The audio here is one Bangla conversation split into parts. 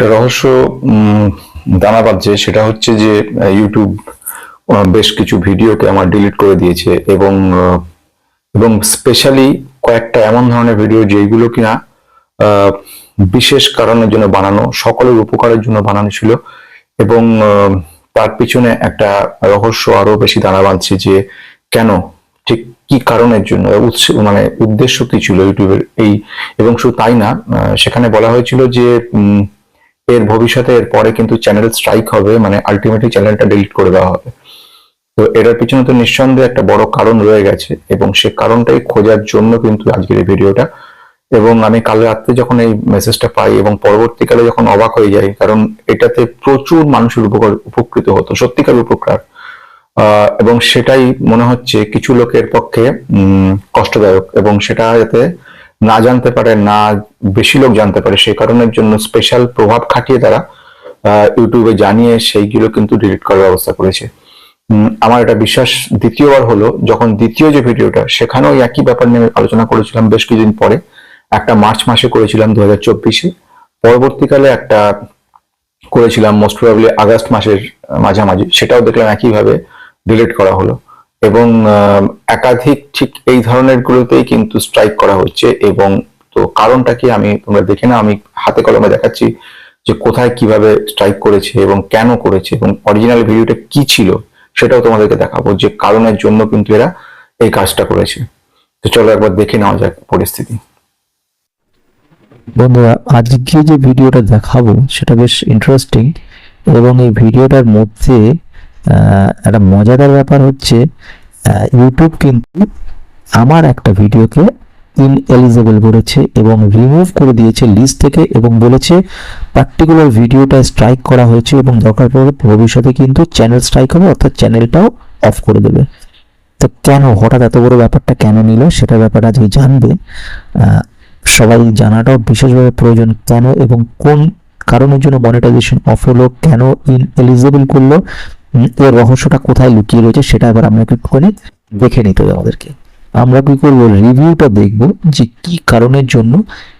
একটা রহস্য দানা বাঁধছে। সেটা হচ্ছে যে ইউটিউব বেশ কিছু ভিডিওকে আমার ডিলিট করে দিয়েছে এবং এবং স্পেশালি কয়েকটা এমন ধরনের ভিডিও যেগুলো কিনা বিশেষ কারণের জন্য বানানো, সকলের উপকারের জন্য বানানো ছিল এবং তার পিছনে একটা রহস্য আরও বেশি দানা বাঁধছে যে, কেন? ঠিক কি কারণের জন্য? মানে উদ্দেশ্য কি ছিল ইউটিউবের এই? এবং শুধু তাই না সেখানে বলা হয়েছিল যে এর ভবিষ্যতে এর পরে কিন্তু চ্যানেল স্ট্রাইক হবে মানে আলটিমেটলি চ্যানেলটা ডিলিট করে দেওয়া হবে। তো এটার পিছনে তো নিঃসন্দেহে একটা বড় কারণ রয়ে গেছে এবং সে কারণটাই খোঁজার জন্য কিন্তু আজকের এই ভিডিওটা। এবং আমি কাল রাত্রে যখন এই মেসেজটা পাই এবং পরবর্তীকালে যখন অবাক হয়ে যাই, কারণ এটাতে প্রচুর মানুষের উপকার, উপকৃত হতো, সত্যিকার উপকার। এবং সেটাই মনে হচ্ছে কিছু লোকের পক্ষে কষ্টদায়ক এবং সেটা যাতে না জানতে পারে, না বেশি লোক জানতে পারে, সেই কারণের জন্য স্পেশাল প্রভাব খাটিয়ে তারা ইউটিউবে জানিয়ে সেইগুলো কিন্তু ডিলিট করার ব্যবস্থা করেছে। আমার এটা বিশ্বাস, দ্বিতীয়বার হলো, যখন দ্বিতীয় যে ভিডিওটা, সেখানেও একই ব্যাপার নিয়ে আলোচনা করেছিলাম বেশ কিছুদিন পরে। একটা মার্চ মাসে করেছিলাম দু হাজার চব্বিশে। পরবর্তীকালে একটা করেছিলাম মোস্ট প্রবাবলি আগস্ট মাসের মাঝামাঝি, সেটাও দেখলাম একইভাবে ডিলিট করা হলো। এবং একাধিক ঠিক এই ধরনের গুলোতেই কিন্তু স্ট্রাইক করা হচ্ছে এবং তো কারণটা কি আমি তোমরা দেখে না আমি হাতে কলমে দেখাচ্ছি যে কোথায় কীভাবে স্ট্রাইক করেছে এবং কেন করেছে এবং অরিজিনাল ভিডিওটা কি ছিল সেটাও তোমাদেরকে দেখাবো যে কারণের জন্য কিন্তু এরা এই কাজটা করেছে। তো চলো একবার দেখে নেওয়া যাক পরিস্থিতি। বন্ধুরা, আজকে যে ভিডিওটা দেখাবো সেটা বেশ ইন্টারেস্টিং এবং এই ভিডিওটার মধ্যে একটা মজাদার ব্যাপার হচ্ছে ইউটিউব কিন্তু আমার একটা ভিডিওকে ইনএলিজেবল করেছে এবং রিমুভ করে দিয়েছে লিস্ট থেকে এবং বলেছে পার্টিকুলার ভিডিওটা স্ট্রাইক করা হয়েছে এবং দরকার পড়লে ভবিষ্যতে কিন্তু চ্যানেল স্ট্রাইক হবে, অর্থাৎ চ্যানেলটাও অফ করে দেবে। তো কেন, হঠাৎ এত বড় ব্যাপারটা কেন নিল সেটা ব্যাপারে আজকে জানবে। সবাই জানাটাও বিশেষভাবে প্রয়োজন, কেন এবং কোন কারণের জন্য মনিটাইজেশন অফ হলো, কেন ইন এলিজিবল করল এর রহস্যটা কোথায় লুকিয়ে রয়েছে সেটা এবার আমরা একটুখানি দেখে নিতে হবে আমাদেরকে। আমরা কি করব? রিভিউটা দেখব যে কি কারণের জন্য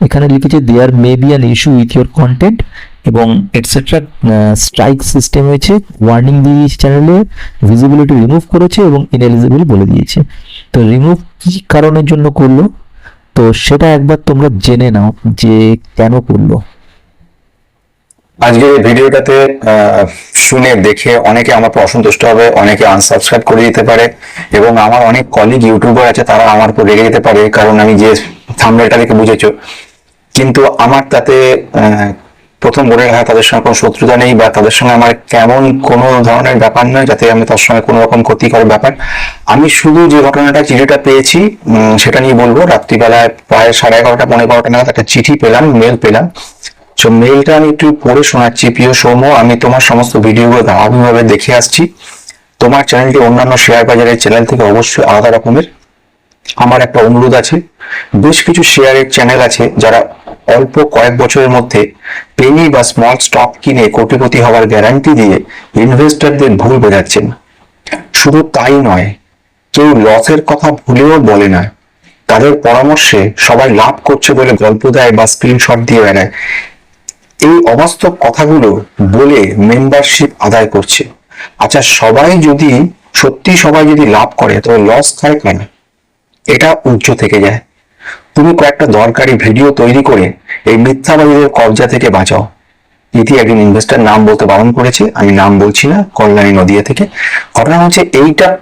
এখানে লিখেছে there may be an issue with your content এবং এটসেট্রা স্ট্রাইক সিস্টেম হয়েছে ওয়ার্নিং দিয়ে দিয়েছে চ্যানেলে ভিজিবিলিটি রিমুভ করেছে এবং ইনএলিজিবল বলে দিয়েছে। তো রিমুভ কি কারণের জন্য করল? তো সেটা একবার তোমরা জেনে নাও যে কেন করল। আজকের এই ভিডিওটাতে শুনে দেখে অনেকে আমার উপর অসন্তুষ্ট হবে, অনেকে আনসাবস্ক্রাইব করে দিতে পারে এবং আমার অনেক কলিগ ইউটিউবার আছে, তারা আমার উপর রেগে যেতে পারে, কারণ আমি যে থাম্বনেলটা দেখে বুঝেছ। কিন্তু আমার তাতে প্রথম বলে রাখা তাদের সঙ্গে কোনো শত্রুতা নেই বা তাদের সঙ্গে আমার কেমন কোনো ধরনের ব্যাপার নয়, যাতে আমি তার সঙ্গে কোনো রকম ক্ষতিকর ব্যাপার। আমি শুধু যে ঘটনাটা, চিঠিটা পেয়েছি সেটা নিয়ে বলব। রাত্রিবেলায় প্রায় সাড়ে এগারোটা পনেরো বারোটা নাগাদ একটা চিঠি পেলাম মেল পেলাম। সো মেইলটা আমি একটু পড়ে শোনাচ্ছি, প্রিয় সৌম্য। আমি তোমার সমস্ত ভিডিওগুলো ধারাবাহিকভাবে দেখে আসছি। তোমার চ্যানেলটি অন্যান্য শেয়ার বাজারের চ্যানেল থেকে অবশ্যই আলাদা রকমের। আমার একটা অনুরোধ আছে, বেশ কিছু শেয়ারের চ্যানেল আছে যারা অল্প কয়েক বছরের মধ্যে পেনি বা স্মল স্টক কিনে কোটিপতি হওয়ার গ্যারান্টি দিয়ে ইনভেস্টরদের ভুল বোঝাচ্ছেন। শুধু তাই নয়, কেউ লসের কথা ভুলেও বলে না। তাদের পরামর্শে সবাই লাভ করছে বলে গল্প দেয় বা স্ক্রিনশট দিয়ে বেড়ায়। এই অবাস্তব কথাগুলো বলে মেম্বারশিপ আদায় করছে। আচ্ছা সবাই যদি, সত্যি সবাই যদি লাভ করে, তবে লস খায় কেন? এটা উচ্চ থেকে যায়। তুমি কয়েকটা দরকারি ভিডিও তৈরি করে এই মিথ্যাবাদীদের কবজা থেকে বাঁচাও। ইতি একজন ইনভেস্টার নাম বলতে বারণ করেছে। আমি নাম বলছি না, কল্যাণী নদিয়া থেকে। ঘটনা হচ্ছে, এইটা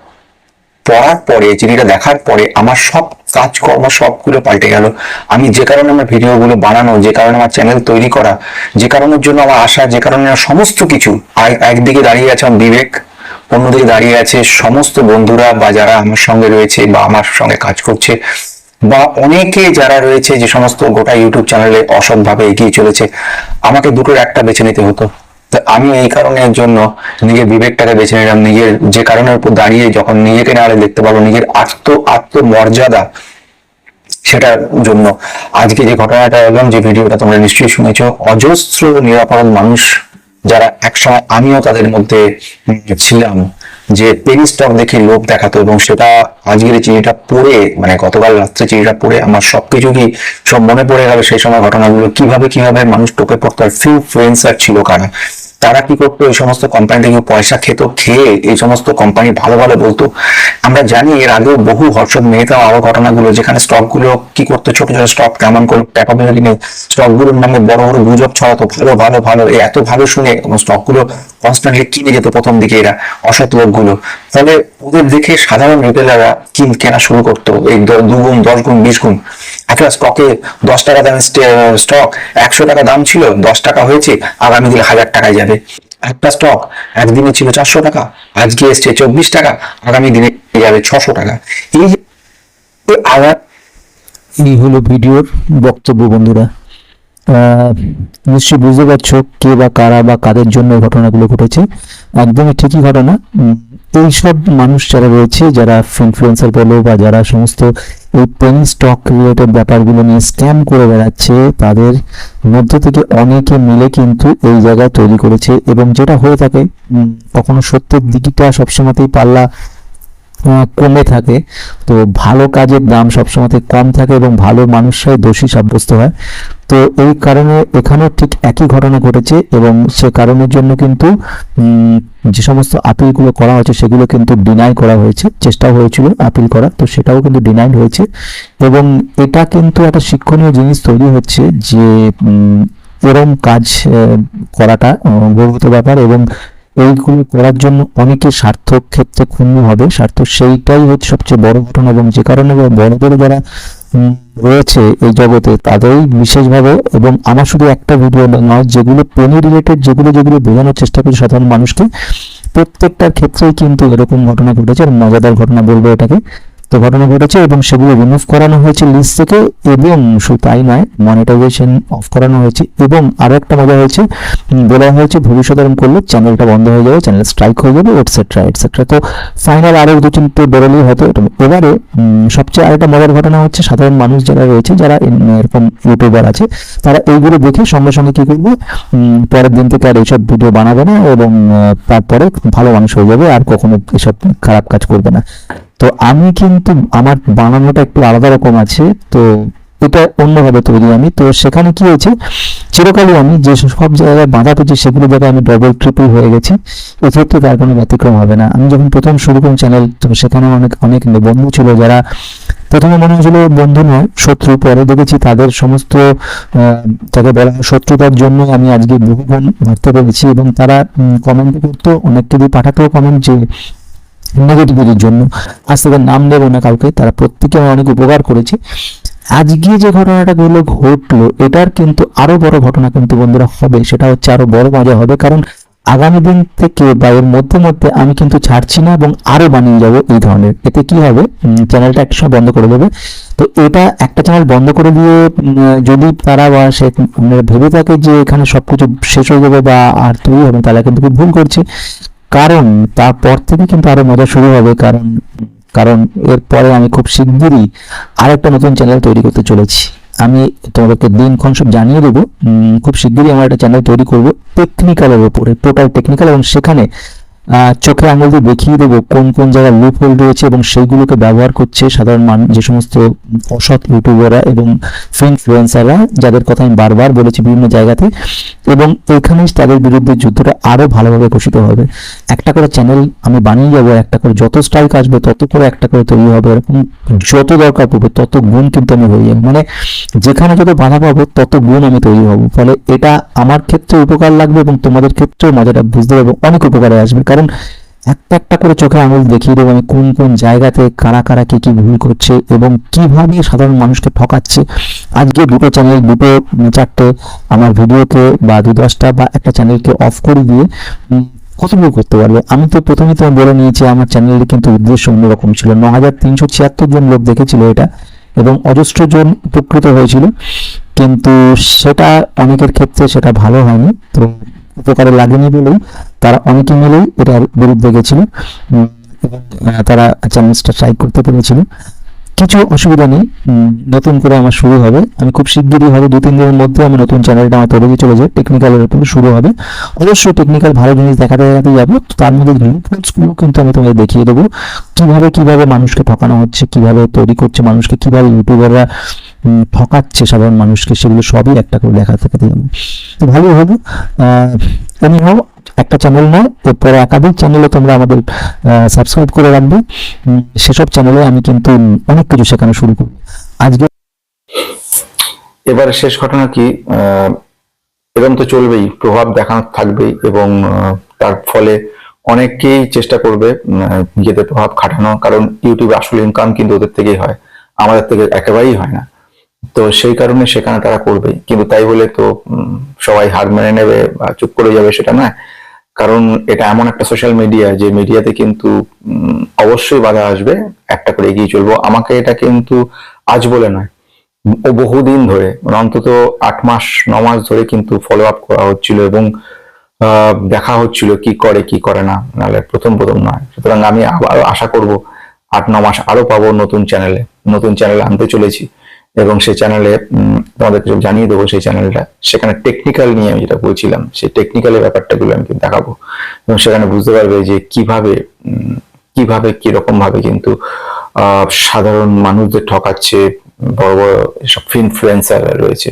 পড়ার পরে চিঠিটা দেখার পরে আমার সব কাজকর্ম সবগুলো পাল্টে গেল। আমি যে কারণে আমার ভিডিওগুলো বানানো, যে কারণে আমার চ্যানেল তৈরি করা, যে কারণের জন্য আমার আশা যে কারণে সমস্ত কিছু একদিকে দাঁড়িয়ে আছে আমার বিবেক, অন্যদিকে দাঁড়িয়ে আছে সমস্ত বন্ধুরা বা যারা আমার সঙ্গে রয়েছে বা আমার সঙ্গে কাজ করছে, বা অনেকে যারা রয়েছে যে সমস্ত গোটা ইউটিউব চ্যানেলে অসৎভাবে এগিয়ে চলেছে, আমাকে দুটোর একটা বেছে নিতে হতো। তা আমি এই কারণের জন্য নিজের বিবেকটাকে বেছে নিলাম। নিজের যে কারণের উপর দাঁড়িয়ে যখন নিজেকে না আরে দেখতে পারব নিজের আত্ম আত্মমর্যাদা সেটার জন্য। আজকে যে ঘটনাটা এলাম যে ভিডিওটা তোমরা নিশ্চয়ই শুনেছো, অজস্র নিরাপরাধ মানুষ যারা একসময় আমিও তাদের মধ্যে ছিলাম। যে পেনি স্টক দেখে লোভ দেখাতো এবং সেটা আজকের চিঠিটা পড়ে মানে গতকাল রাত্রে চিঠিটা পড়ে আমার সবকিছু কি সব মনে পড়ে গেল সেই সময় ঘটনাগুলো? কীভাবে কীভাবে মানুষ টোকে পড়তো? আর ফিউ ফ্লুয়েন্সার ছিল কারা? তারা কি করতো? এই সমস্ত কোম্পানি থেকে পয়সা খেত, খেয়ে এই সমস্ত কোম্পানি ভালো ভালো বলতো। আমরা জানি এর আগেও বহু হর্ষদ মেহতা আরও ঘটনাগুলো, যেখানে স্টকগুলো কি করতো? ছোট ছোট স্টক কেমন করে টাকা পয়সা কিনে স্টকগুলোর নামে বড় বড় গুজব ছড়াতো, ভালো ভালো ভালো এত ভালো শুনে স্টকগুলো কনস্ট্যান্টলি কিনে যেত প্রথম দিকে এরা, অসৎ লোকগুলো। ফলে ওদের দেখে সাধারণ রিটেলাররা কিন কেনা শুরু করতো, এই দ- দু গুণ দশ গুণ বিশ গুণ একটা স্টকে দশ টাকা দাম স্টক একশো টাকা দাম ছিল, দশ টাকা হয়েছে আগামী দিনে হাজার টাকায় যাবে একটা স্টক একদিনে ছিল চারশো টাকা, আজকে এসছে চব্বিশ টাকা, আগামী দিনে যাবে ছশো টাকা। এই আবার এই হলো ভিডিওর বক্তব্য, বন্ধুরা। নিশ্চয়ই বুঝতে পারছ কে বা কারা বা কাদের জন্য ঘটনাগুলো ঘটেছে। একদমই ঠিকই ঘটনা। এইসব মানুষ যারা রয়েছে, যারা ইনফ্লুয়েন্সার বলো বা যারা সমস্ত এই পেনি স্টক রিলেটেড ব্যাপারগুলো নিয়ে স্ক্যাম করে বেড়াচ্ছে, তাদের মধ্য থেকে অনেকে মিলে কিন্তু এই জায়গায় তৈরি করেছে এবং যেটা হয়ে থাকে কখনো সত্যের দিকটা সবসময়তেই পাল্লা কমে থাকে। তো ভালো কাজের দাম সবসময় কম থাকে এবং ভালো মানুষরাই দোষী সাব্যস্ত হয়। তো এই কারণে এখানেও ঠিক একই ঘটনা ঘটেছে এবং সে কারণের জন্য কিন্তু যে সমস্ত আপিলগুলো করা হয়েছে সেগুলো কিন্তু ডিনাই করা হয়েছে চেষ্টা হয়েছিল আপিল করার, তো সেটাও কিন্তু ডিনাইড হয়েছে। এবং এটা কিন্তু একটা শিক্ষণীয় জিনিস তৈরি হচ্ছে যে এরম কাজ করাটা গর্বিত ব্যাপার এবং এইগুলো করার জন্য অনেকে স্বার্থ ক্ষেত্রে ক্ষুণ্ণ হবে। স্বার্থ সেইটাই হচ্ছে সবচেয়ে বড় ঘটনা এবং যে কারণে বড় বড় যারা রয়েছে এই জগতে, তাদেরই বিশেষভাবে এবং আমার শুধু একটা ভিডিও নয় যেগুলো পেনি রিলেটেড যেগুলো যেগুলো বোঝানোর চেষ্টা করছি সাধারণ মানুষকে, প্রত্যেকটার ক্ষেত্রেই কিন্তু এরকম ঘটনা ঘটেছে, আর মজাদার ঘটনা বলব এটাকে। তো ঘটনা ঘটেছে এবং সেগুলো রিমুভ করানো হয়েছে লিস্ট থেকে এবং শুধু তাই নয় মনিটাইজেশন অফ করানো হয়েছে এবং আরও একটা মজা হয়েছে বলা হয়েছে ভবিষ্যতে এরকম করলে চ্যানেলটা বন্ধ হয়ে যাবে চ্যানেল স্ট্রাইক হয়ে যাবে এটসেট্রা এটসেট্রা তো ফাইনাল আরও দু তিনটে বেরোলেই হয়তো এবারে সবচেয়ে আরেকটা মজার ঘটনা হচ্ছে সাধারণ মানুষ যারা রয়েছে, যারা এরকম ইউটিউবার আছে, তারা এইগুলো দেখে সঙ্গে সঙ্গে কি করবে পরের দিন থেকে আর এইসব ভিডিও বানাবে না এবং তারপরে ভালো মানুষ হয়ে যাবে, আর কখনো এসব খারাপ কাজ করবে না। তো আমি কিন্তু আমার বানানোটা একটু আলাদা রকম আছে, তো এটা অন্যভাবে তৈরি আমি। তো সেখানে কি হয়েছে, চিরকালই আমি যে সব জায়গায় বাঁধা পেয়েছি সেগুলো জায়গায় আমি ডবল ট্রিপল হয়ে গেছি। এক্ষেত্রে তার কোনো ব্যতিক্রম হবে না। আমি যখন প্রথম শুরু করি চ্যানেল তো সেখানে অনেক অনেক বন্ধু ছিল যারা, প্রথমে মনে হয়েছিল বন্ধু নয়, শত্রু। পরে দেখেছি তাদের সমস্ত যাকে বলা শত্রুতার জন্য আমি আজকে বহু গুণ ভাবতে পেরেছি এবং তারা কমেন্ট করতো অনেক দিয়ে পাঠাতেও কমেন্ট যে নেগেটিভিটির জন্য। আজ তাদের নাম নেব না কাউকে তারা প্রত্যেকে আমার অনেক উপকার করেছে। আজকে যে ঘটনাটা গুলো ঘটলো এটার কিন্তু আরও বড় ঘটনা কিন্তু বন্ধুরা হবে সেটা হচ্ছে আরও বড় মজা হবে কারণ আগামী দিন থেকে বা এর মধ্যে মধ্যে আমি কিন্তু ছাড়ছি না এবং আরও বানিয়ে যাব এই ধরনের। এতে কি হবে? চ্যানেলটা একটা সময় বন্ধ করে দেবে। তো এটা একটা চ্যানেল বন্ধ করে দিয়ে যদি তারা বা সে উম, ভেবে থাকে যে এখানে সবকিছু শেষ হয়ে যাবে বা আর তৈরি হবে তাহলে কিন্তু খুব ভুল করছে। কারণ তারপর থেকে কিন্তু আরও মজা শুরু হবে, কারণ কারণ এরপরে আমি খুব শিগগিরই আরেকটা নতুন চ্যানেল তৈরি করতে চলেছি। আমি তোমাদেরকে দিনক্ষণ সব জানিয়ে দেবো। খুব শিগগিরই আমার একটা চ্যানেল তৈরি করব টেকনিক্যালের উপরে টোটাল টেকনিক্যাল এবং সেখানে চোখে আঙুল দিয়ে দেখিয়ে দেবো কোন কোন জায়গায় লুপ হোল রয়েছে এবং সেইগুলোকে ব্যবহার করছে সাধারণ মানুষ যে সমস্ত অসৎ ইউটিউবাররা এবং ইনফ্লুয়েন্সাররা যাদের কথা আমি বারবার বলেছি বিভিন্ন জায়গাতে। এবং এখানেই তাদের বিরুদ্ধে যুদ্ধটা আরও ভালোভাবে ঘোষিত হবে। একটা করে চ্যানেল আমি বানিয়ে যাব, একটা করে যত স্ট্রাইক আসবে তত করে একটা করে তৈরি হবে, এরকম যত দরকার পড়বে, তত গুণ কিন্তু আমি হয়ে যাব। মানে যেখানে যত বাধা পাবো, তত গুণ আমি তৈরি হব। ফলে এটা আমার ক্ষেত্রে উপকার লাগবে এবং তোমাদের ক্ষেত্রেও মজাটা বুঝতে পারবে, অনেক উপকারে আসবে। কারণ একটা একটা করে চোখে আঙুল দেখিয়ে দেবো আমি কোন কোন জায়গাতে কারা কারা কি কি ভুল করছে এবং কীভাবে সাধারণ মানুষকে ঠকাচ্ছে। আজকে দুটো চ্যানেল দুটো, চারটে আমার ভিডিওকে বা দু দশটা বা একটা চ্যানেলকে অফ করে দিয়ে কতটুকু করতে পারবে। আমি তো প্রথমেই তো বলে নিয়েছি, আমার চ্যানেলের কিন্তু উদ্দেশ্য অন্যরকম ছিল। ন হাজার তিনশো ছিয়াত্তর জন লোক দেখেছিল এটা, এবং অজস্র জন উপকৃত হয়েছিল। কিন্তু সেটা অনেকের ক্ষেত্রে সেটা ভালো হয়নি। তো উপকারে লাগেনি বলেই তারা অনেকে মিলেই এটার বিরুদ্ধে গেছিল। এবং তারা চ্যালেঞ্জটা ট্রাই করতে পেরেছিল। কিছু অসুবিধা নেই। নতুন করে আমার শুরু হবে। আমি খুব শিগগিরই হবে দু তিন দিনের মধ্যে আমি নতুন চ্যানেলটা আমার তৈরি চলে যায় টেকনিক্যালের উপরে শুরু হবে। অবশ্যই টেকনিক্যাল ভালো জিনিস দেখাতে দেখাতে যাব তার মধ্যে গুলো কিন্তু আমি তোমাদের দেখিয়ে দেবো। কীভাবে কীভাবে মানুষকে ঠকানো হচ্ছে কীভাবে তৈরি করছে মানুষকে কীভাবে ইউটিউবাররা ঠকাচ্ছে সাধারণ মানুষকে সেগুলো সবই একটা করে দেখাতে দেখাতে যাব। তো ভালোই হবে। এমনি হোক একটা চ্যানেল নয় এরপরে একাধিক চ্যানেলে তোমরা আমাদের সাবস্ক্রাইব করে রাখবে। সেসব চ্যানেলে আমি কিন্তু অনেক কিছু শেখানো শুরু করব আজকে এবারে শেষ ঘটনা কি? এরকম তো চলবেই, প্রভাব দেখানো থাকবেই এবং তার ফলে অনেকেই চেষ্টা করবে নিজেদের প্রভাব খাটানো, কারণ ইউটিউবে আসলে ইনকাম কিন্তু ওদের থেকেই হয়, আমাদের থেকে একেবারেই হয় না। তো সেই কারণে সেখানে তারা করবে কিন্তু তাই বলে তো সবাই হার মেনে নেবে চুপ করে যাবে সেটা নয়। কারণ এটা এমন একটা সোশ্যাল মিডিয়া যে মিডিয়াতে কিন্তু অবশ্যই বাধা আসবে, একটা করে এগিয়ে চলবো। আমাকে এটা কিন্তু আজ বলে নয়, ও বহুদিন ধরে মানে অন্তত আট মাস, ন মাস ধরে কিন্তু ফলো আপ করা হচ্ছিল এবং দেখা হচ্ছিল কি করে কি করে না। নাহলে প্রথম প্রথম নয়। সুতরাং আমি আবারও আশা করব, আট, ন মাস আরও পাবো নতুন চ্যানেলে নতুন চ্যানেল আনতে চলেছি এবং সেই চ্যানেলে তোমাদেরকে জানিয়ে দেবো সেই চ্যানেলটা সেখানে টেকনিক্যাল নিয়ে আমি যেটা বলছিলাম, সেই টেকনিক্যালের ব্যাপারটাগুলো আমি কিন্তু দেখাবো। এবং সেখানে বুঝতে পারবে যে কীভাবে কীভাবে কীরকম ভাবে কিন্তু সাধারণ মানুষদের ঠকাচ্ছে, বড় বড় সব ইনফ্লুয়েন্সার রয়েছে।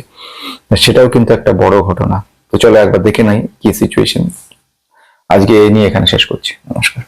সেটাও কিন্তু একটা বড় ঘটনা। তো চলো একবার দেখে নাই কি সিচুয়েশন আজকে এই নিয়ে এখানে শেষ করছি। নমস্কার।